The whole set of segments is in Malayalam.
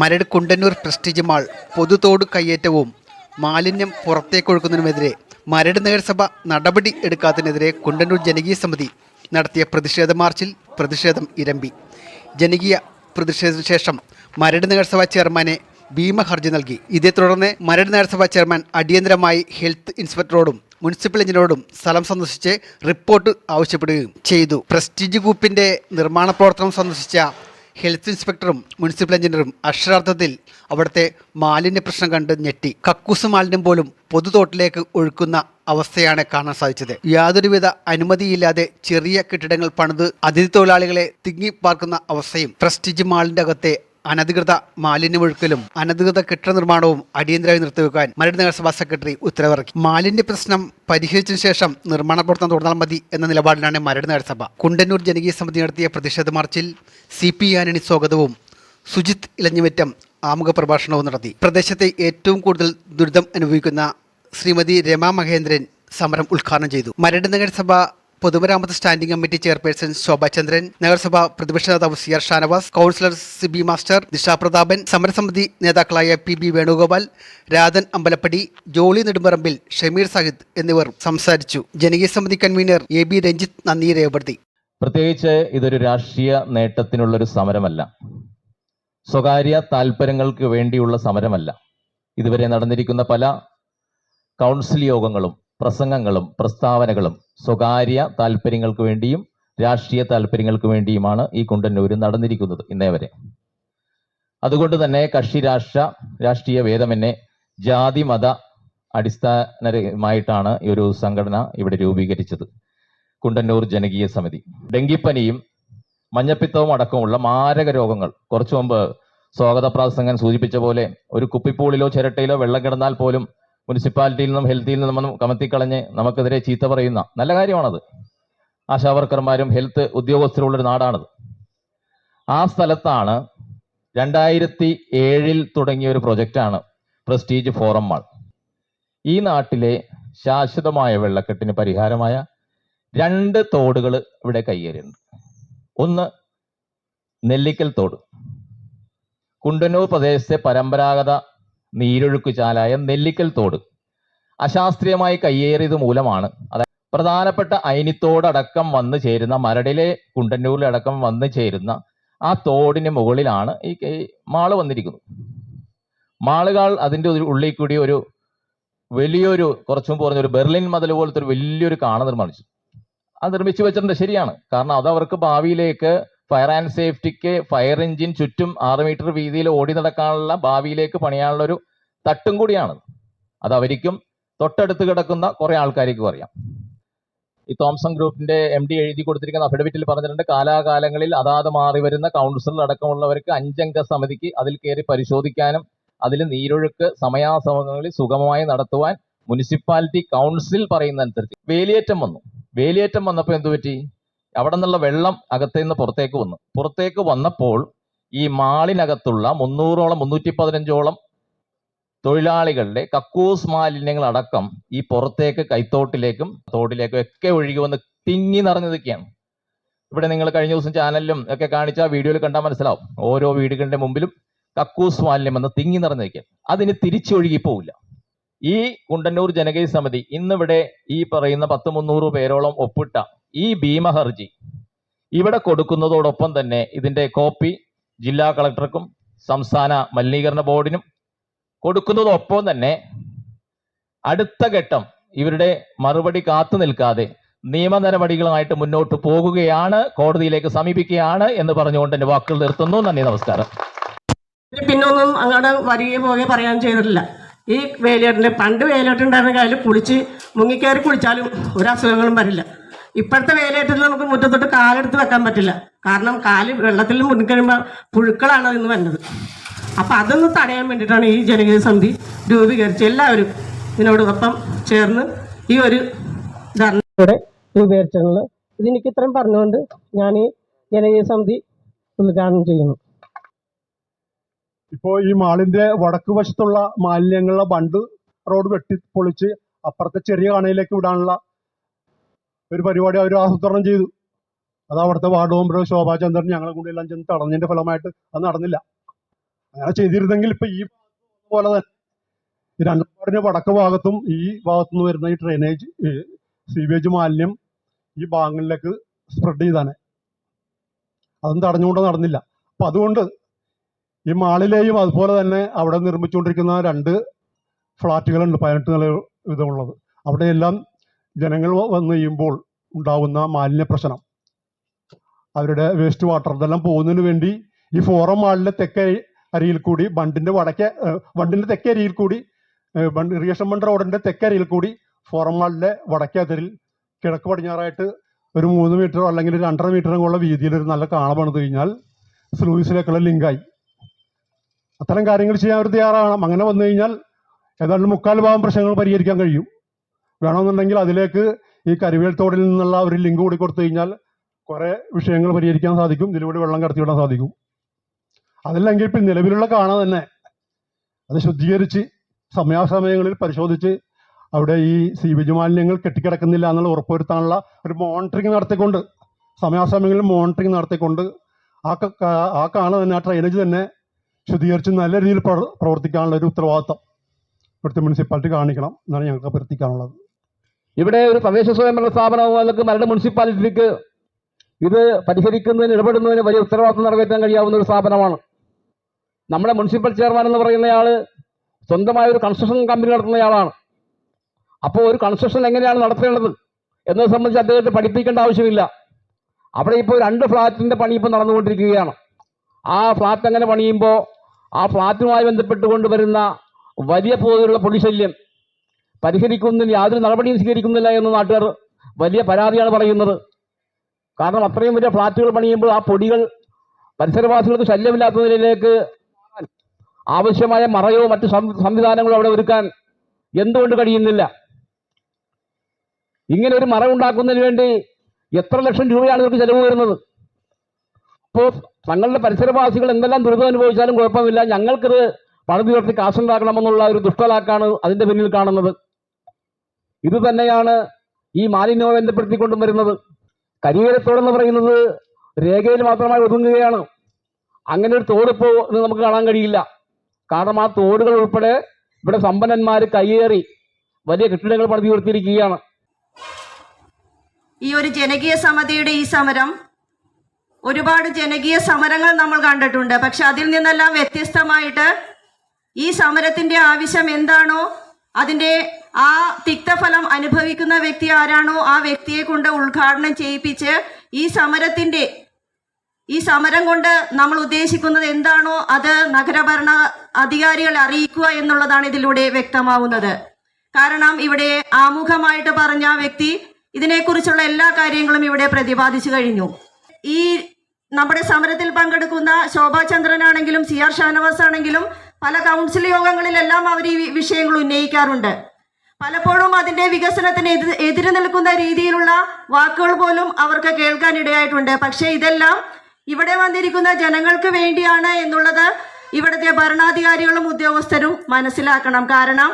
മരട് കുണ്ടന്നൂർ പ്രസ്റ്റീജ് മാൾ പൊതുതോട് കയ്യേറ്റവും മാലിന്യം പുറത്തേക്കൊഴുക്കുന്നതിനുമെതിരെ മരട് നഗരസഭ നടപടി എടുക്കാത്തതിനെതിരെ കുണ്ടന്നൂർ ജനകീയ സമിതി നടത്തിയ പ്രതിഷേധ മാർച്ചിൽ പ്രതിഷേധം ഇരമ്പി. ജനകീയ പ്രതിഷേധത്തിന് ശേഷം മരട് നഗരസഭ ചെയർമാനെ ഭീമ ഹർജി നൽകി. ഇതേ തുടർന്ന് മരട് നഗരസഭ ചെയർമാൻ അടിയന്തരമായി ഹെൽത്ത് ഇൻസ്പെക്ടറോടും മുനിസിപ്പൽ എഞ്ചിനോടും സ്ഥലം സന്ദർശിച്ച് റിപ്പോർട്ട് ആവശ്യപ്പെടുകയും ചെയ്തു. പ്രസ്റ്റീജ് ഗ്രൂപ്പിന്റെ നിർമ്മാണ പ്രവർത്തനം സന്ദർശിച്ച ഹെൽത്ത് ഇൻസ്പെക്ടറും മുനിസിപ്പൽ എഞ്ചിനീയറും അക്ഷരാർത്ഥത്തിൽ അവിടുത്തെ മാലിന്യ പ്രശ്നം കണ്ട് ഞെട്ടി. കക്കൂസ് മാലിന്യം പോലും പൊതുതോട്ടിലേക്ക് ഒഴുക്കുന്ന അവസ്ഥയാണ് കാണാൻ സാധിച്ചത്. യാതൊരുവിധ അനുമതിയില്ലാതെ ചെറിയ കെട്ടിടങ്ങൾ പണിത് അതിഥി തൊഴിലാളികളെ തിങ്ങി പാർക്കുന്ന അവസ്ഥയും പ്രസ്റ്റിജ് മാളിന്റെ അകത്തെ അനധികൃത മാലിന്യമൊഴുക്കലും അനധികൃത കെട്ടിട നിർമ്മാണവും അടിയന്തരമായി നിർത്തിവെക്കാൻ മരട് നഗരസഭാ സെക്രട്ടറി ഉത്തരവിറക്കി. മാലിന്യ പ്രശ്നം പരിഹരിച്ചതിനു ശേഷം നിർമ്മാണ പ്രവർത്തനം തുടർന്നാൽ മതി എന്ന നിലപാടിലാണ് മരട് നഗരസഭ കുണ്ടന്നൂർ ജനകീയ സമിതി നടത്തിയ പ്രതിഷേധ മാർച്ചിൽ സി പി ആന്റണി സ്വാഗതവും സുജിത് ഇലഞ്ഞുമറ്റം ആമുഖ പ്രഭാഷണവും നടത്തി. പ്രദേശത്തെ ഏറ്റവും കൂടുതൽ ദുരിതം അനുഭവിക്കുന്ന ശ്രീമതി രമ മഹേന്ദ്രൻ സമരം ഉദ്ഘാടനം ചെയ്തു. മരട് നഗരസഭ പൊതുമരാമത്ത് സ്റ്റാൻഡിംഗ് കമ്മിറ്റി ചെയർപേഴ്സൺ ശോഭാചന്ദ്രൻ നഗരസഭ പ്രതിപക്ഷ നേതാവ് C R Shanavas councillor Sibi master Disha Prathapan സമരസമിതി നേതാക്കളായ പി ബി വേണുഗോപാൽ രാധൻ അമ്പലപ്പടി ജോളി നെടുമ്പറമ്പിൽ ഷമീർ സാഹിദ് എന്നിവർ സംസാരിച്ചു. ജനകീയ സമിതി കൺവീനർ എ ബി രഞ്ജിത്ത് നന്ദി രേഖപ്പെടുത്തി. പ്രത്യേകിച്ച് ഇതൊരു രാഷ്ട്രീയ നേട്ടത്തിനുള്ളൊരു സമരമല്ല. സ്വകാര്യ താല്പര്യങ്ങൾക്ക് വേണ്ടിയുള്ള സമരമല്ല. ഇതുവരെ നടന്നിരിക്കുന്ന പല കൗൺസിൽ യോഗങ്ങളും പ്രസംഗങ്ങളും പ്രസ്താവനകളും സ്വകാര്യ താല്പര്യങ്ങൾക്ക് വേണ്ടിയും രാഷ്ട്രീയ താല്പര്യങ്ങൾക്ക് വേണ്ടിയുമാണ് ഈ കുണ്ടന്നൂരിൽ നടന്നിരിക്കുന്നത് ഇന്നേ വരെ. അതുകൊണ്ട് തന്നെ കക്ഷി രാഷ്ട്ര രാഷ്ട്രീയ ഭേദമെന്നെ ജാതി മത അടിസ്ഥാനമായിട്ടാണ് ഈ ഒരു സംഘടന ഇവിടെ രൂപീകരിച്ചത്. കുണ്ടന്നൂർ ജനകീയ സമിതി. ഡെങ്കിപ്പനിയും മഞ്ഞപ്പിത്തവും അടക്കമുള്ള മാരക രോഗങ്ങൾ കുറച്ചു മുമ്പ് സ്വാഗത പ്രാസംഗൻ സൂചിപ്പിച്ച പോലെ ഒരു കുപ്പിപ്പൂളിലോ ചിരട്ടയിലോ വെള്ളം കിടന്നാൽ പോലും മുനിസിപ്പാലിറ്റിയിൽ നിന്നും ഹെൽത്തിൽ നിന്നും കമത്തിക്കളഞ്ഞ് നമുക്കെതിരെ ചീത്ത പറയുന്ന നല്ല കാര്യമാണത്. ആശാവർക്കർമാരും ഹെൽത്ത് ഉദ്യോഗസ്ഥരുള്ളൊരു നാടാണത്. ആ സ്ഥലത്താണ് രണ്ടായിരത്തി ഏഴിൽ തുടങ്ങിയ ഒരു പ്രൊജക്റ്റാണ് പ്രസ്റ്റീജ് ഫോറം മാൾ. ഈ നാട്ടിലെ ശാശ്വതമായ വെള്ളക്കെട്ടിന് പരിഹാരമായ രണ്ട് തോടുകൾ ഇവിടെ കയ്യേറിയുണ്ട് ഒന്ന് നെല്ലിക്കൽ തോട്. കുണ്ടന്നൂർ പ്രദേശത്തെ പരമ്പരാഗത നീരൊഴുക്ക് ചാലായ നെല്ലിക്കൽ തോട്. അശാസ്ത്രീയമായി കയ്യേറിയത് മൂലമാണ്. അതായത് പ്രധാനപ്പെട്ട അയിനിത്തോടടക്കം വന്നു ചേരുന്ന മരടിലെ കുണ്ടന്നൂരിലടക്കം വന്നു ചേരുന്ന ആ തോടിന് മുകളിലാണ് ഈ മാൾ വന്നിരിക്കുന്നത്. മാളുകൾ അതിന്റെ ഒരു ഉള്ളിൽ കൂടി ഒരു വലിയൊരു കുറച്ചും പറഞ്ഞ ഒരു ബെർലിൻ മതിൽ പോലത്തെ ഒരു വലിയൊരു കാണ നിർമ്മിച്ചു അത് നിർമ്മിച്ചു വെച്ചിട്ടുണ്ട് ശരിയാണ്. കാരണം അത് അവർക്ക് ഭാവിയിലേക്ക് ഫയർ ആൻഡ് സേഫ്റ്റിക്ക് ഫയർ എഞ്ചിൻ ചുറ്റും ആറ് മീറ്റർ വീതിയിൽ ഓടി നടക്കാനുള്ള ഭാവിയിലേക്ക് പണിയാനുള്ള ഒരു തട്ടും കൂടിയാണ്. അത് അവർക്കും തൊട്ടടുത്ത് കിടക്കുന്ന കുറെ ആൾക്കാർക്കും അറിയാം. ഈ തോംസൺ ഗ്രൂപ്പിന്റെ എം ഡി എഴുതി കൊടുത്തിരിക്കുന്ന അഫിഡവിറ്റിൽ പറഞ്ഞിട്ടുണ്ട് കാലാകാലങ്ങളിൽ അതാത് മാറി വരുന്ന കൗൺസിലർ അടക്കമുള്ളവർക്ക് അഞ്ചംഗ സമിതിക്ക് അതിൽ കയറി പരിശോധിക്കാനും അതിൽ നീരൊഴുക്ക് സമയാസമയങ്ങളിൽ സുഗമമായി നടത്തുവാൻ മുനിസിപ്പാലിറ്റി കൗൺസിൽ പറയുന്നതനുസരിച്ച്. വേലിയേറ്റം വന്നു. വേലിയേറ്റം വന്നപ്പോൾ എന്തു പറ്റി? അവിടെ നിന്നുള്ള വെള്ളം അകത്തു നിന്ന് പുറത്തേക്ക് വന്നു. പുറത്തേക്ക് വന്നപ്പോൾ ഈ മാളിനകത്തുള്ള മുന്നൂറോളം മുന്നൂറ്റി പതിനഞ്ചോളം തൊഴിലാളികളുടെ കക്കൂസ് മാലിന്യങ്ങൾ അടക്കം ഈ പുറത്തേക്ക് കൈത്തോട്ടിലേക്കും തോട്ടിലേക്കും ഒക്കെ ഒഴുകി വന്ന് തിങ്ങി നിറഞ്ഞു നിൽക്കുകയാണ് ഇവിടെ നിങ്ങൾ കഴിഞ്ഞ ദിവസം ചാനലിലും ഒക്കെ കാണിച്ച വീഡിയോയിൽ കണ്ടാൽ മനസ്സിലാവും. ഓരോ വീടുകളുടെ മുമ്പിലും കക്കൂസ് മാലിന്യം വന്ന് തിങ്ങി നിറഞ്ഞു നിൽക്കുക അതിന് തിരിച്ചൊഴുകി പോവില്ല. ഈ കുണ്ടന്നൂർ ജനകീയ സമിതി ഇന്നിവിടെ ഈ പറയുന്ന പത്ത് മുന്നൂറ് പേരോളം ഒപ്പിട്ട ഈ ഭീമഹർജി ഇവിടെ കൊടുക്കുന്നതോടൊപ്പം തന്നെ ഇതിന്റെ കോപ്പി ജില്ലാ കളക്ടർക്കും സംസ്ഥാന മലിനീകരണ ബോർഡിനും കൊടുക്കുന്നതോടൊപ്പം തന്നെ അടുത്ത ഘട്ടം ഇവരുടെ മറുപടി കാത്തു നിൽക്കാതെ നിയമ നടപടികളുമായിട്ട് മുന്നോട്ട് പോകുകയാണ് കോടതിയിലേക്ക് സമീപിക്കുകയാണ് എന്ന് പറഞ്ഞുകൊണ്ട് എന്റെ വാക്കുകൾ നിർത്തുന്നു. നന്ദി നമസ്കാരം. പിന്നൊന്നും അങ്ങോട്ട് വരികയോ പോകെ പറയാൻ ചെയ്തിട്ടില്ല. ഈ വേലിയേട്ടിന്റെ പണ്ട് വേലിയേട്ടുണ്ടായിരുന്ന കാലം കുളിച്ച് മുങ്ങിക്കയറി കുളിച്ചാലും ഒരു അസുഖങ്ങളും വരില്ല. ഇപ്പോഴത്തെ വേലയേറ്റത്തിൽ നമുക്ക് മുറ്റത്തോട്ട് കാലെടുത്ത് വെക്കാൻ പറ്റില്ല. കാരണം കാൽ വെള്ളത്തിൽ മുൻകഴിയുമ്പോൾ പുഴുക്കളാണ് ഇന്ന് വരുന്നത് അപ്പം അതൊന്ന് തടയാൻ വേണ്ടിയിട്ടാണ് ഈ ജനകീയ സമിതി രൂപീകരിച്ച് എല്ലാവരും ഇതിനോടൊപ്പം ചേർന്ന് ഈ ഒരു ധർണയോടെ രൂപീകരിച്ചിട്ടുള്ളത് ഇതെനിക്ക് ഇത്രയും പറഞ്ഞുകൊണ്ട് ഞാൻ ഈ ജനകീയ സമിതി ഉദ്ഘാടനം ചെയ്യുന്നു. ഇപ്പോൾ ഈ മാളിന്റെ വടക്ക് വശത്തുള്ള മാലിന്യങ്ങളുടെ ബണ്ട് റോഡ് വെട്ടി പൊളിച്ച് അപ്പുറത്തെ ചെറിയ കണയിലേക്ക് വിടാനുള്ള ഒരു പരിപാടി അവർ ആസൂത്രണം ചെയ്തു. അത് അവിടുത്തെ വാർഡ് മെമ്പർ ശോഭാചന്ദ്രൻ ഞങ്ങളെ കൂടെ എല്ലാം ചെന്ന് തടഞ്ഞതിന്റെ ഫലമായിട്ട് അത് നടന്നില്ല. അങ്ങനെ ചെയ്തിരുന്നെങ്കിൽ ഇപ്പൊ ഈ പോലെ തന്നെ. രണ്ടാടിന്റെ വടക്ക് ഭാഗത്തും ഈ ഭാഗത്തു നിന്ന് വരുന്ന ഈ ഡ്രെയിനേജ് സീവേജ് മാലിന്യം ഈ ഭാഗങ്ങളിലേക്ക് സ്പ്രെഡ് ചെയ്താണ് അതും തടഞ്ഞുകൊണ്ട് നടന്നില്ല. അപ്പൊ അതുകൊണ്ട് ഈ മാളിലെയും അതുപോലെ തന്നെ അവിടെ നിർമ്മിച്ചുകൊണ്ടിരിക്കുന്ന രണ്ട് ഫ്ലാറ്റുകളുണ്ട് പതിനെട്ട് നില വിധമുള്ളത് അവിടെയെല്ലാം ജനങ്ങൾ വന്നു കഴിയുമ്പോൾ ഉണ്ടാകുന്ന മാലിന്യ പ്രശ്നം. അവരുടെ വേസ്റ്റ് വാട്ടർ ഇതെല്ലാം പോകുന്നതിന് വേണ്ടി ഈ ഫോറം മാളിലെ തെക്കേ അരിയിൽ കൂടി ബണ്ടിന്റെ വടക്കേ ബണ്ടിന്റെ തെക്കേ അരിയിൽ കൂടി ബണ്ട് ഇറിഗേഷൻ ബണ്ട് റോഡിന്റെ തെക്കേ അരിയിൽ കൂടി ഫോറം മാളിലെ വടക്കേ അതിരിൽ കിഴക്ക് പടിഞ്ഞാറായിട്ട് ഒരു മൂന്ന് മീറ്ററോ അല്ലെങ്കിൽ രണ്ടര മീറ്ററോ ഉള്ള വീതിയിൽ ഒരു നല്ല കാണ പണിത് കഴിഞ്ഞാൽ സ്ലൂയിസിലേക്കുള്ള ലിങ്കായി അത്തരം കാര്യങ്ങൾ ചെയ്യാൻ അവർ തയ്യാറാകണം അങ്ങനെ വന്നു കഴിഞ്ഞാൽ ഏതാണ്ട് മുക്കാൽ ഭാഗം പ്രശ്നങ്ങൾ പരിഹരിക്കാൻ കഴിയും. വേണമെന്നുണ്ടെങ്കിൽ അതിലേക്ക് ഈ കരുവേൽ തോടിൽ നിന്നുള്ള ഒരു ലിങ്ക് കൂടി കൊടുത്തു കഴിഞ്ഞാൽ കുറെ വിഷയങ്ങൾ പരിഹരിക്കാൻ സാധിക്കും. ഇതിലൂടെ വെള്ളം കടത്തിവിടാൻ സാധിക്കും. അതല്ലെങ്കിൽ ഇപ്പം നിലവിലുള്ള കാണ തന്നെ അത് ശുദ്ധീകരിച്ച് സമയാസമയങ്ങളിൽ പരിശോധിച്ച് അവിടെ ഈ സീവേജ് മാലിന്യങ്ങൾ കെട്ടിക്കിടക്കുന്നില്ല എന്നുള്ള ഉറപ്പുവരുത്താനുള്ള ഒരു മോണിറ്ററിംഗ് നടത്തിക്കൊണ്ട് സമയാസമയങ്ങളിൽ മോണിറ്ററിംഗ് നടത്തിക്കൊണ്ട് ആ ആ കാണ തന്നെ ആ ഡ്രൈനേജ് തന്നെ ശുദ്ധീകരിച്ച് നല്ല രീതിയിൽ പ്രവർ- പ്രവർത്തിക്കാനുള്ള ഒരു ഉത്തരവാദിത്തം ഇവിടുത്തെ മുനിസിപ്പാലിറ്റി കാണിക്കണം എന്നാണ് ഞങ്ങൾക്ക് അഭ്യർത്ഥിക്കാനുള്ളത്. ഇവിടെ ഒരു തദ്ദേശ സ്വയംഭരണ സ്ഥാപനങ്ങൾക്ക് മരട് മുനിസിപ്പാലിറ്റിക്ക് ഇത് പരിഹരിക്കുന്നതിന് ഇടപെടുന്നതിന് വലിയ ഉത്തരവാദിത്വം നിറവേറ്റാൻ കഴിയാവുന്ന ഒരു സ്ഥാപനമാണ്. നമ്മുടെ മുനിസിപ്പൽ ചെയർമാൻ എന്ന് പറയുന്നയാൾ സ്വന്തമായ ഒരു കൺസ്ട്രക്ഷൻ കമ്പനി നടത്തുന്നയാളാണ്. അപ്പോൾ ഒരു കൺസ്ട്രക്ഷൻ എങ്ങനെയാണ് നടത്തേണ്ടത് എന്നത് സംബന്ധിച്ച് അദ്ദേഹത്തെ പഠിപ്പിക്കേണ്ട ആവശ്യമില്ല. അവിടെ ഇപ്പോൾ രണ്ട് ഫ്ലാറ്റിന്റെ പണി ഇപ്പോൾ നടന്നുകൊണ്ടിരിക്കുകയാണ്. ആ ഫ്ലാറ്റ് അങ്ങനെ പണിയുമ്പോൾ ആ ഫ്ലാറ്റുമായി ബന്ധപ്പെട്ടുകൊണ്ട് വരുന്ന വലിയ തോതിലുള്ള പൊടിശല്യം പരിഹരിക്കുന്നതിന് യാതൊരു നടപടിയും സ്വീകരിക്കുന്നില്ല എന്ന് നാട്ടുകാർ വലിയ പരാതിയാണ് പറയുന്നത്. കാരണം അത്രയും വലിയ ഫ്ലാറ്റുകൾ പണിയുമ്പോൾ ആ പൊടികൾ പരിസരവാസികൾക്ക് ശല്യമില്ലാത്ത നിലയിലേക്ക് ആവശ്യമായ മറയോ മറ്റ് സംവിധാനങ്ങളോ അവിടെ ഒരുക്കാൻ എന്തുകൊണ്ട് കഴിയുന്നില്ല? ഇങ്ങനെ ഒരു മറ ഉണ്ടാക്കുന്നതിന് വേണ്ടി എത്ര ലക്ഷം രൂപയാണ് ഇവർക്ക് ചെലവ് വരുന്നത്? അപ്പോൾ തങ്ങളുടെ പരിസരവാസികൾ എന്തെല്ലാം ദുരിതം അനുഭവിച്ചാലും കുഴപ്പമില്ല. ഞങ്ങൾക്കിത് പണിതുയർത്തി കാശുണ്ടാക്കണമെന്നുള്ള ഒരു ദുഷ്ടലാക്കാണ് അതിന്റെ പിന്നിൽ കാണുന്നത്. ഇത് തന്നെയാണ് ഈ മാലിന്യവുമായി ബന്ധപ്പെടുത്തിക്കൊണ്ടും വരുന്നത്. കരിവേലത്തോടെന്ന് പറയുന്നത് രേഖയിൽ മാത്രമായി ഒതുങ്ങുകയാണ്. അങ്ങനെ ഒരു തോട് ഇപ്പോൾ നമുക്ക് കാണാൻ കഴിയില്ല. കാരണം ആ തോടുകൾ ഉൾപ്പെടെ ഇവിടെ സമ്പന്നന്മാർ കയ്യേറി വലിയ കെട്ടിടങ്ങൾ പണിത് ഉയർത്തിയിരിക്കുകയാണ് ഈ ഒരു ജനകീയ സമിതിയുടെ ഈ സമരം ഒരുപാട് ജനകീയ സമരങ്ങൾ നമ്മൾ കണ്ടിട്ടുണ്ട്. പക്ഷെ അതിൽ നിന്നെല്ലാം വ്യത്യസ്തമായിട്ട് ഈ സമരത്തിന്റെ ആവശ്യം എന്താണോ അതിന്റെ ആ തിക്തഫലം അനുഭവിക്കുന്ന വ്യക്തി ആരാണോ ആ വ്യക്തിയെ കൊണ്ട് ഉദ്ഘാടനം ചെയ്യിപ്പിച്ച് ഈ സമരത്തിന്റെ ഈ സമരം കൊണ്ട് നമ്മൾ ഉദ്ദേശിക്കുന്നത് എന്താണോ അത് നഗരഭരണ അധികാരികളെ അറിയിക്കുക എന്നുള്ളതാണ് ഇതിലൂടെ വ്യക്തമാവുന്നത്. കാരണം ഇവിടെ ആമുഖമായിട്ട് പറഞ്ഞ വ്യക്തി ഇതിനെക്കുറിച്ചുള്ള എല്ലാ കാര്യങ്ങളും ഇവിടെ പ്രതിപാദിച്ചു കഴിഞ്ഞു. ഈ നമ്മുടെ സമരത്തിൽ പങ്കെടുക്കുന്ന ശോഭാ ചന്ദ്രനാണെങ്കിലും സി ആർ ഷാനവാസ് ആണെങ്കിലും പല കൗൺസിൽ യോഗങ്ങളിലെല്ലാം അവർ ഈ വിഷയങ്ങൾ ഉന്നയിക്കാറുണ്ട്. പലപ്പോഴും അതിന്റെ വികസനത്തിന് എതി എതിര് നിൽക്കുന്ന രീതിയിലുള്ള വാക്കുകൾ പോലും അവർക്ക് കേൾക്കാൻ ഇടയായിട്ടുണ്ട്. പക്ഷേ ഇതെല്ലാം ഇവിടെ വന്നിരിക്കുന്ന ജനങ്ങൾക്ക് വേണ്ടിയാണ് എന്നുള്ളത് ഇവിടുത്തെ ഭരണാധികാരികളും ഉദ്യോഗസ്ഥരും മനസ്സിലാക്കണം. കാരണം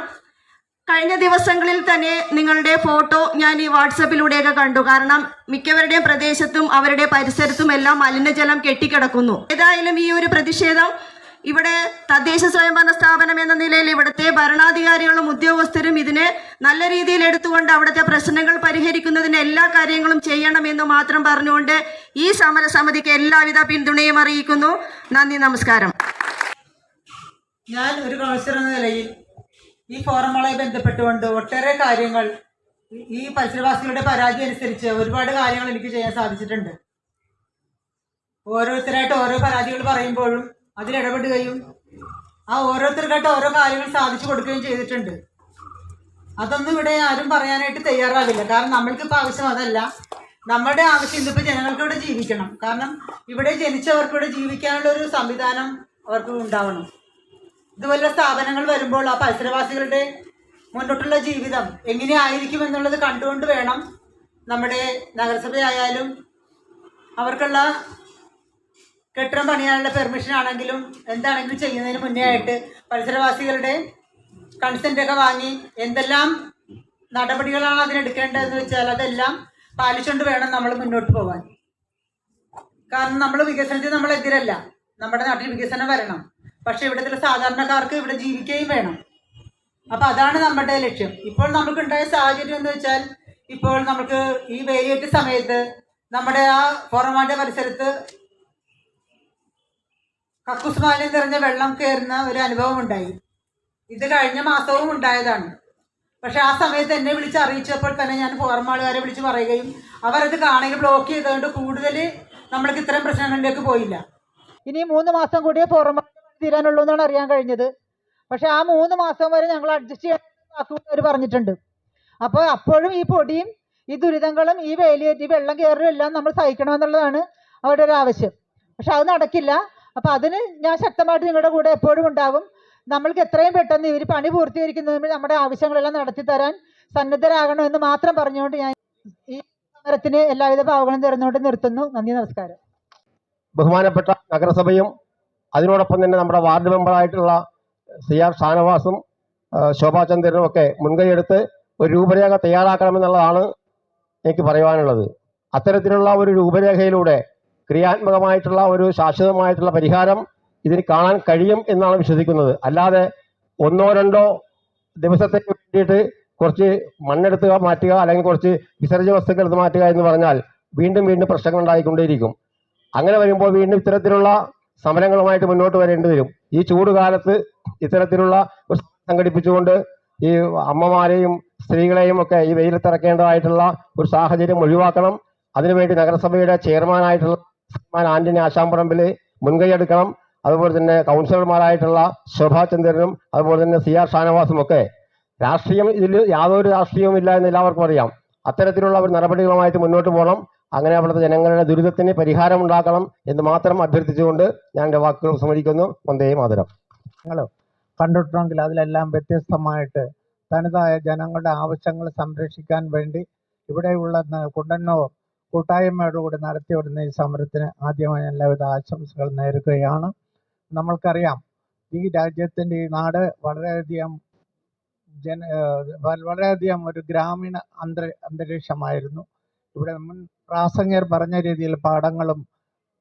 കഴിഞ്ഞ ദിവസങ്ങളിൽ തന്നെ നിങ്ങളുടെ ഫോട്ടോ ഞാൻ ഈ വാട്സപ്പിലൂടെയൊക്കെ കണ്ടു. കാരണം മിക്കവരുടെയും പ്രദേശത്തും അവരുടെ പരിസരത്തും എല്ലാം മലിനജലം കെട്ടിക്കിടക്കുന്നു. ഏതായാലും ഈ ഒരു പ്രതിഷേധം ഇവിടെ തദ്ദേശ സ്വയംഭരണ സ്ഥാപനം എന്ന നിലയിൽ ഇവിടുത്തെ ഭരണാധികാരികളും ഉദ്യോഗസ്ഥരും ഇതിനെ നല്ല രീതിയിൽ എടുത്തുകൊണ്ട് അവിടുത്തെ പ്രശ്നങ്ങൾ പരിഹരിക്കുന്നതിന് എല്ലാ കാര്യങ്ങളും ചെയ്യണമെന്ന് മാത്രം പറഞ്ഞുകൊണ്ട് ഈ സമരസമിതിക്ക് എല്ലാവിധ പിന്തുണയും അറിയിക്കുന്നു. നന്ദി നമസ്കാരം. ഞാൻ ഒരു കൗൺസിലർ എന്ന നിലയിൽ ഈ ഫോറമുമായി ബന്ധപ്പെട്ടുകൊണ്ട് ഒട്ടേറെ കാര്യങ്ങൾ ഈ പരിസരവാസികളുടെ പരാതി അനുസരിച്ച് ഒരുപാട് കാര്യങ്ങൾ എനിക്ക് ചെയ്യാൻ സാധിച്ചിട്ടുണ്ട്. ഓരോരുത്തരായിട്ട് ഓരോ പരാതികൾ പറയുമ്പോഴും അതിലിടപെടുകയും ആ ഓരോരുത്തർക്കായിട്ട് ഓരോ കാര്യങ്ങൾ സാധിച്ചു കൊടുക്കുകയും ചെയ്തിട്ടുണ്ട്. അതൊന്നും ഇവിടെ ആരും പറയാനായിട്ട് തയ്യാറാവില്ല. കാരണം നമ്മൾക്കിപ്പോൾ ആവശ്യം അതല്ല. നമ്മുടെ ആവശ്യം ഇന്നിപ്പോൾ ജനങ്ങൾക്ക് ഇവിടെ ജീവിക്കണം. കാരണം ഇവിടെ ജനിച്ചവർക്ക് ഇവിടെ ജീവിക്കാനുള്ള ഒരു സംവിധാനം അവർക്ക് ഉണ്ടാവണം. ഇതുപോലുള്ള സ്ഥാപനങ്ങൾ വരുമ്പോൾ ആ പരിസരവാസികളുടെ മുന്നോട്ടുള്ള ജീവിതം എങ്ങനെയായിരിക്കും എന്നുള്ളത് കണ്ടുകൊണ്ട് വേണം നമ്മുടെ നഗരസഭയായാലും അവർക്കുള്ള കെട്ടിടം പണിയാനുള്ള പെർമിഷൻ ആണെങ്കിലും എന്താണെങ്കിലും ചെയ്യുന്നതിന് മുന്നേ ആയിട്ട് പരിസരവാസികളുടെ കൺസെന്റ് ഒക്കെ വാങ്ങി എന്തെല്ലാം നടപടികളാണ് അതിനെടുക്കേണ്ടതെന്ന് വെച്ചാൽ അതെല്ലാം പാലിച്ചുകൊണ്ട് വേണം നമ്മൾ മുന്നോട്ട് പോകാൻ. കാരണം നമ്മൾ വികസനത്തിന് നമ്മൾ എതിരല്ല. നമ്മുടെ നാട്ടിൽ വികസനം വരണം. പക്ഷെ ഇവിടുത്തെ സാധാരണക്കാർക്ക് ഇവിടെ ജീവിക്കുകയും വേണം. അപ്പൊ അതാണ് നമ്മുടെ ലക്ഷ്യം. ഇപ്പോൾ നമുക്കുണ്ടായ സാഹചര്യം എന്ന് വെച്ചാൽ ഇപ്പോൾ നമുക്ക് ഈ വേലിയേറ്റ സമയത്ത് നമ്മുടെ ആ ഫോറമാന്റെ പരിസരത്ത് കക്കൂസ് മാലിന്യം നിറഞ്ഞ വെള്ളം കയറുന്ന ഒരു അനുഭവം ഉണ്ടായി ഇത് കഴിഞ്ഞ മാസവും ഉണ്ടായതാണ്. പക്ഷെ ആ സമയത്ത് എന്നെ വിളിച്ച് അറിയിച്ചപ്പോൾ തന്നെ ഞാൻ ഫോർമാളുകാരെ വിളിച്ച് പറയുകയും അവരത് കാണുകയും ബ്ലോക്ക് ചെയ്തുകൊണ്ട് കൂടുതൽ നമ്മൾക്ക് ഇത്തരം പ്രശ്നങ്ങളിലേക്ക് പോയില്ല. ഇനി മൂന്ന് മാസം കൂടിയേ പുറമെ തീരാനുള്ളൂ എന്നാണ് അറിയാൻ കഴിഞ്ഞത്. പക്ഷെ ആ മൂന്ന് മാസം വരെ ഞങ്ങൾ അഡ്ജസ്റ്റ് ചെയ്യാൻ അവർ പറഞ്ഞിട്ടുണ്ട്. അപ്പോൾ അപ്പോഴും ഈ പൊടിയും ഈ ദുരിതങ്ങളും ഈ വേലിയേറ്റി വെള്ളം കയറലും എല്ലാം നമ്മൾ സഹിക്കണമെന്നുള്ളതാണ് അവരുടെ ഒരു ആവശ്യം. പക്ഷെ അത് നടക്കില്ല. അപ്പം അതിന് ഞാൻ ശക്തമായിട്ട് നിങ്ങളുടെ കൂടെ എപ്പോഴും ഉണ്ടാകും നമ്മൾക്ക് എത്രയും പെട്ടെന്ന് ഇവർ പണി പൂർത്തീകരിക്കുന്നതിന് നമ്മുടെ ആവശ്യങ്ങളെല്ലാം നടത്തി തരാൻ സന്നദ്ധരാകണമെന്ന് മാത്രം പറഞ്ഞുകൊണ്ട് ഞാൻ ഈ സമരത്തിന് എല്ലാവിധ ഭാവങ്ങളും തരുന്നുകൊണ്ട് നിർത്തുന്നു. നന്ദി നമസ്കാരം. ബഹുമാനപ്പെട്ട നഗരസഭയും അതിനോടൊപ്പം തന്നെ നമ്മുടെ വാർഡ് മെമ്പറായിട്ടുള്ള സി ആർ ഷാനവാസും ശോഭാ ശോഭാചന്ദ്രനും ഒക്കെ മുൻകൈയെടുത്ത് ഒരു രൂപരേഖ തയ്യാറാക്കണമെന്നുള്ളതാണ് എനിക്ക് പറയുവാനുള്ളത്. അത്തരത്തിലുള്ള ഒരു രൂപരേഖയിലൂടെ ക്രിയാത്മകമായിട്ടുള്ള ഒരു ശാശ്വതമായിട്ടുള്ള പരിഹാരം ഇതിന് കാണാൻ കഴിയും എന്നാണ് വിശ്വസിക്കുന്നത്. അല്ലാതെ ഒന്നോ രണ്ടോ ദിവസത്തേക്ക് വേണ്ടിയിട്ട് കുറച്ച് മണ്ണെടുത്തുക മാറ്റുക അല്ലെങ്കിൽ കുറച്ച് വിസർജ്യ വസ്തുക്കൾ എടുത്ത് മാറ്റുക എന്ന് പറഞ്ഞാൽ വീണ്ടും വീണ്ടും പ്രശ്നങ്ങൾ ഉണ്ടായിക്കൊണ്ടേയിരിക്കും. അങ്ങനെ വരുമ്പോൾ വീണ്ടും ഇത്തരത്തിലുള്ള സമരങ്ങളുമായിട്ട് മുന്നോട്ട് വരേണ്ടി വരും. ഈ ചൂട് കാലത്ത് ഇത്തരത്തിലുള്ള സംഘടിപ്പിച്ചുകൊണ്ട് ഈ അമ്മമാരെയും സ്ത്രീകളെയും ഒക്കെ ഈ വെയിലത്തിറക്കേണ്ടതായിട്ടുള്ള ഒരു സാഹചര്യം ഒഴിവാക്കണം. അതിനുവേണ്ടി നഗരസഭയുടെ ചെയർമാനായിട്ടുള്ള ആന്റണി ആശാമ്പറമ്പിൽ മുൻകൈ എടുക്കണം. അതുപോലെ തന്നെ കൗൺസിലർമാരായിട്ടുള്ള ശോഭാ ചന്ദ്രനും അതുപോലെ തന്നെ സി ആർ ഷാനവാസും ഒക്കെ രാഷ്ട്രീയം ഇതിൽ യാതൊരു രാഷ്ട്രീയവും ഇല്ല എന്ന് എല്ലാവർക്കും അറിയാം. അത്തരത്തിലുള്ള ഒരു നടപടികളുമായിട്ട് മുന്നോട്ട് പോകണം. അങ്ങനെ അവിടുത്തെ ജനങ്ങളുടെ ദുരിതത്തിന് പരിഹാരം ഉണ്ടാക്കണം എന്ന് മാത്രം അഭ്യർത്ഥിച്ചുകൊണ്ട് ഞാൻ എന്റെ വാക്കുകൾ സമ്മതിക്കുന്നു വന്ദേ മാതരം. കണ്ടിട്ടുണ്ടെങ്കിൽ അതിലെല്ലാം വ്യത്യസ്തമായിട്ട് തനതായ ജനങ്ങളുടെ ആവശ്യങ്ങൾ സംരക്ഷിക്കാൻ വേണ്ടി ഇവിടെയുള്ള കുണ്ടന്നൂർ കൂട്ടായ്മയോടുകൂടി നടത്തിവരുന്ന ഈ സമരത്തിന് ആദ്യമായി എല്ലാവിധ ആശംസകൾ നേരുകയാണ്. നമ്മൾക്കറിയാം ഈ രാജ്യത്തിന്റെ ഈ നാട് വളരെയധികം ജന വളരെയധികം ഒരു ഗ്രാമീണ അന്തര അന്തരീക്ഷമായിരുന്നു. ഇവിടെ മുൻ പ്രാസംഗർ പറഞ്ഞ രീതിയിൽ പാടങ്ങളും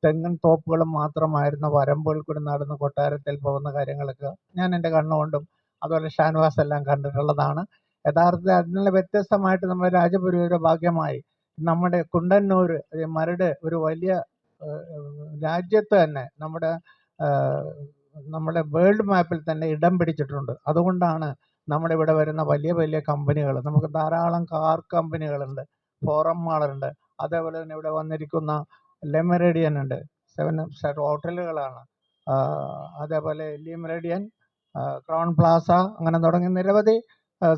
തെങ്ങിൻ തോപ്പുകളും മാത്രമായിരുന്നു വരമ്പുകൾ കൂടി നടന്ന് കൊട്ടാരത്തിൽ പോകുന്ന കാര്യങ്ങളൊക്കെ ഞാൻ എന്റെ കണ്ണുകൊണ്ടും അതുപോലെ ഷാൻവാസ് എല്ലാം കണ്ടിട്ടുള്ളതാണ്. യഥാർത്ഥത്തിൽ അതിനുള്ള വ്യത്യസ്തമായിട്ട് നമ്മുടെ രാജപുരിയുടെ ഭാഗ്യമായി നമ്മുടെ കുണ്ടന്നൂർ മരട് ഒരു വലിയ രാജ്യത്ത് തന്നെ നമ്മുടെ നമ്മുടെ വേൾഡ് മാപ്പിൽ തന്നെ ഇടം പിടിച്ചിട്ടുണ്ട്. അതുകൊണ്ടാണ് നമ്മുടെ ഇവിടെ വരുന്ന വലിയ വലിയ കമ്പനികൾ. നമുക്ക് ധാരാളം കാർ കമ്പനികളുണ്ട് ഫോറം മാളുണ്ട്. അതേപോലെ തന്നെ ഇവിടെ വന്നിരിക്കുന്ന ലെമറേഡിയൻ ഉണ്ട്. സെവൻ സ്റ്റാർ ഹോട്ടലുകളാണ്. അതേപോലെ ലിമറേഡിയൻ ക്രൗൺ പ്ലാസ അങ്ങനെ തുടങ്ങി നിരവധി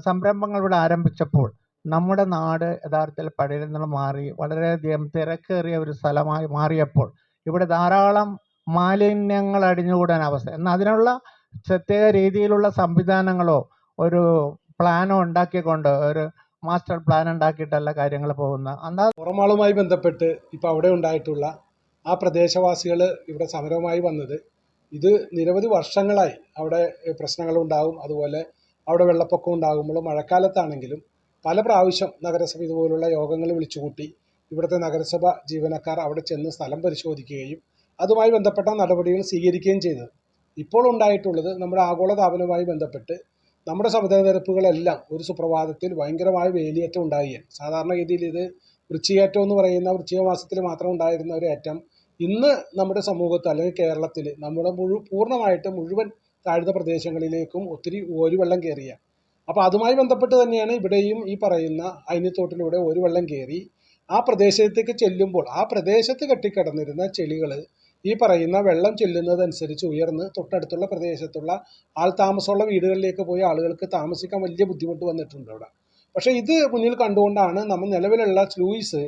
സംരംഭങ്ങൾ ഇവിടെ ആരംഭിച്ചപ്പോൾ നമ്മുടെ നാട് യഥാർത്ഥത്തിൽ പഴയ നിന്ന് മാറി വളരെയധികം തിരക്കേറിയ ഒരു സ്ഥലമായി മാറിയപ്പോൾ ഇവിടെ ധാരാളം മാലിന്യങ്ങൾ അടിഞ്ഞുകൂടാൻ അവസ്ഥ. എന്നാൽ അതിനുള്ള പ്രത്യേക രീതിയിലുള്ള സംവിധാനങ്ങളോ ഒരു പ്ലാനോ ഉണ്ടാക്കിക്കൊണ്ട് ഒരു മാസ്റ്റർ പ്ലാൻ ഉണ്ടാക്കിയിട്ടല്ല കാര്യങ്ങൾ പോകുന്നത്. അന്നാ പുറമാളുമായി ബന്ധപ്പെട്ട് ഇപ്പോൾ അവിടെ ഉണ്ടായിട്ടുള്ള ആ പ്രദേശവാസികൾ ഇവിടെ സമരവുമായി വന്നത് ഇത് നിരവധി വർഷങ്ങളായി അവിടെ പ്രശ്നങ്ങളുണ്ടാകും അതുപോലെ അവിടെ വെള്ളപ്പൊക്കം ഉണ്ടാകുമ്പോൾ മഴക്കാലത്താണെങ്കിലും പല പ്രാവശ്യം നഗരസഭ ഇതുപോലുള്ള യോഗങ്ങൾ വിളിച്ചുകൂട്ടി ഇവിടുത്തെ നഗരസഭ ജീവനക്കാർ അവിടെ ചെന്ന് സ്ഥലം പരിശോധിക്കുകയും അതുമായി ബന്ധപ്പെട്ട നടപടികൾ സ്വീകരിക്കുകയും ചെയ്തത് ഇപ്പോൾ ഉണ്ടായിട്ടുള്ളത് നമ്മുടെ ആഗോളതാപനവുമായി ബന്ധപ്പെട്ട് നമ്മുടെ സമുദ്രനിരപ്പുകളെല്ലാം ഒരു സുപ്രഭാതത്തിൽ ഭയങ്കരമായ വേലിയേറ്റം ഉണ്ടായി. സാധാരണഗതിയിൽ ഇത് വൃശ്ചികേറ്റം എന്ന് പറയുന്ന വൃശ്ചിക മാസത്തിൽ മാത്രം ഉണ്ടായിരുന്ന ഒരു ഏറ്റം. ഇന്ന് നമ്മുടെ സമൂഹത്തിൽ അല്ലെങ്കിൽ കേരളത്തിൽ നമ്മുടെ മുഴു പൂർണമായിട്ട് മുഴുവൻ താഴ്ന്ന പ്രദേശങ്ങളിലേക്കും ഒത്തിരി ഒരു വെള്ളം കയറിയ അപ്പോൾ അതുമായി ബന്ധപ്പെട്ട് തന്നെയാണ് ഇവിടെയും ഈ പറയുന്ന അയിനിത്തോട്ടിലൂടെ ഒരു വെള്ളം കയറി ആ പ്രദേശത്തേക്ക് ചെല്ലുമ്പോൾ ആ പ്രദേശത്ത് കെട്ടിക്കിടന്നിരുന്ന ചെളികൾ ഈ പറയുന്ന വെള്ളം ചെല്ലുന്നതനുസരിച്ച് ഉയർന്ന് തൊട്ടടുത്തുള്ള പ്രദേശത്തുള്ള ആൾ താമസമുള്ള വീടുകളിലേക്ക് പോയി ആളുകൾക്ക് താമസിക്കാൻ വലിയ ബുദ്ധിമുട്ട് വന്നിട്ടുണ്ട് അവിടെ. പക്ഷേ ഇത് മുന്നിൽ കണ്ടുകൊണ്ടാണ് നമ്മൾ നിലവിലുള്ള സ്ലൂയിസ്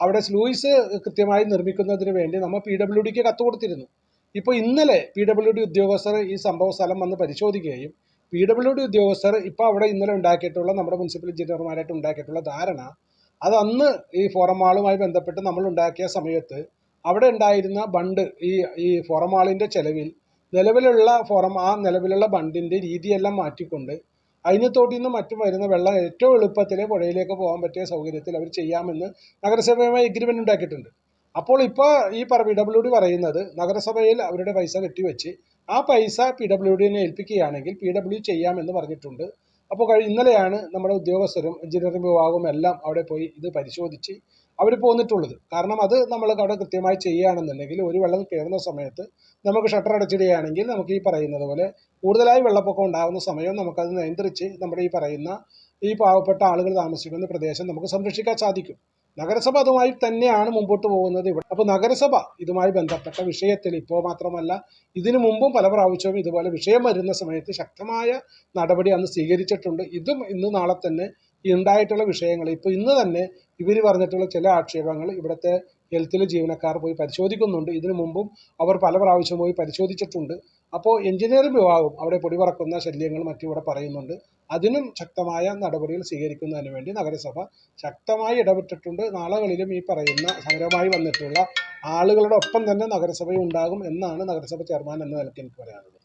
അവിടെ സ്ലൂയിസ് കൃത്യമായി നിർമ്മിക്കുന്നതിന് വേണ്ടി നമ്മൾ പി ഡബ്ല്യു ഡിക്ക് കത്ത് കൊടുത്തിരുന്നു. ഇപ്പോൾ ഇന്നലെ പി ഡബ്ല്യു ഡി ഉദ്യോഗസ്ഥർ ഈ സംഭവ സ്ഥലം വന്ന് പരിശോധിക്കുകയും പി ഡബ്ല്യു ഡി ഉദ്യോഗസ്ഥർ ഇപ്പോൾ അവിടെ ഇന്നലെ ഉണ്ടാക്കിയിട്ടുള്ള നമ്മുടെ മുനിസിപ്പൽ എഞ്ചിനീയർമാരായിട്ട് ഉണ്ടാക്കിയിട്ടുള്ള ധാരണ അത് അന്ന് ഈ ഫോറം മാളുമായി ബന്ധപ്പെട്ട് നമ്മൾ ഉണ്ടാക്കിയ സമയത്ത് അവിടെ ഉണ്ടായിരുന്ന ബണ്ട് ഈ ഈ ഫോറം മാളിന്റെ ചെലവിൽ നിലവിലുള്ള ഫോറം ആ നിലവിലുള്ള ബണ്ടിന്റെ രീതിയെല്ലാം മാറ്റിക്കൊണ്ട് അയിനത്തോട്ടിൽ നിന്ന് മറ്റും വരുന്ന വെള്ളം ഏറ്റവും എളുപ്പത്തിൽ പുഴയിലേക്ക് പോകാൻ പറ്റിയ സൗകര്യത്തിൽ അവർ ചെയ്യാമെന്ന് നഗരസഭയുമായി എഗ്രിമെന്റ് ഉണ്ടാക്കിയിട്ടുണ്ട്. അപ്പോൾ ഇപ്പോൾ ഈ പി ഡബ്ല്യു ഡി പറയുന്നത് നഗരസഭയിൽ അവരുടെ പൈസ കെട്ടിവെച്ച് ആ പൈസ പി ഡബ്ല്യു ഡിനെ ഏൽപ്പിക്കുകയാണെങ്കിൽ പി ഡബ്ല്യു ചെയ്യാമെന്ന് പറഞ്ഞിട്ടുണ്ട്. അപ്പോൾ കഴി ഇന്നലെയാണ് നമ്മുടെ ഉദ്യോഗസ്ഥരും എഞ്ചിനീയറിംഗ് വിഭാഗവും എല്ലാം അവിടെ പോയി ഇത് പരിശോധിച്ച് അവർ പോന്നിട്ടുള്ളത്. കാരണം അത് നമ്മൾ അവിടെ കൃത്യമായി ചെയ്യുകയാണെന്നുണ്ടെങ്കിൽ ഒരു വെള്ളം കയറുന്ന സമയത്ത് നമുക്ക് ഷട്ടർ അടച്ചിടുകയാണെങ്കിൽ നമുക്ക് ഈ പറയുന്നത് പോലെ കൂടുതലായി വെള്ളപ്പൊക്കം ഉണ്ടാകുന്ന സമയം നമുക്കത് നിയന്ത്രിച്ച് നമ്മുടെ ഈ പറയുന്ന ഈ പാവപ്പെട്ട ആളുകൾ താമസിക്കുന്ന പ്രദേശം നമുക്ക് സംരക്ഷിക്കാൻ സാധിക്കും. നഗരസഭ അതുമായി തന്നെയാണ് മുമ്പോട്ട് പോകുന്നത് ഇവിടെ. അപ്പോൾ നഗരസഭ ഇതുമായി ബന്ധപ്പെട്ട വിഷയത്തിൽ ഇപ്പോൾ മാത്രമല്ല ഇതിനു മുമ്പും പല പ്രാവശ്യവും ഇതുപോലെ വിഷയം വരുന്ന സമയത്ത് ശക്തമായ നടപടി അന്ന് സ്വീകരിച്ചിട്ടുണ്ട്. ഇതും ഇന്ന് നാളെ തന്നെ ഉണ്ടായിട്ടുള്ള വിഷയങ്ങൾ ഇപ്പോൾ ഇന്ന് തന്നെ ഇവർ പറഞ്ഞിട്ടുള്ള ചില ആക്ഷേപങ്ങൾ ഇവിടുത്തെ ഹെൽത്തിലെ ജീവനക്കാർ പോയി പരിശോധിക്കുന്നുണ്ട്. ഇതിനു മുമ്പും അവർ പല പ്രാവശ്യം പോയി പരിശോധിച്ചിട്ടുണ്ട്. അപ്പോൾ എഞ്ചിനീയറിംഗ് വിഭാഗം അവിടെ പൊടിപറക്കുന്ന ശല്യങ്ങൾ മറ്റിവിടെ പറയുന്നുണ്ട്. അതിനും ശക്തമായ നടപടികൾ സ്വീകരിക്കുന്നതിന് വേണ്ടി നഗരസഭ ശക്തമായി ഇടപെട്ടിട്ടുണ്ട്. നാളുകളിലും ഈ പറയുന്ന സമരമായി വന്നിട്ടുള്ള ആളുകളുടെ ഒപ്പം തന്നെ നഗരസഭയുണ്ടാകും എന്നാണ് നഗരസഭ ചെയർമാൻ എന്ന നിലയ്ക്ക് എനിക്ക് പറയാനുള്ളത്.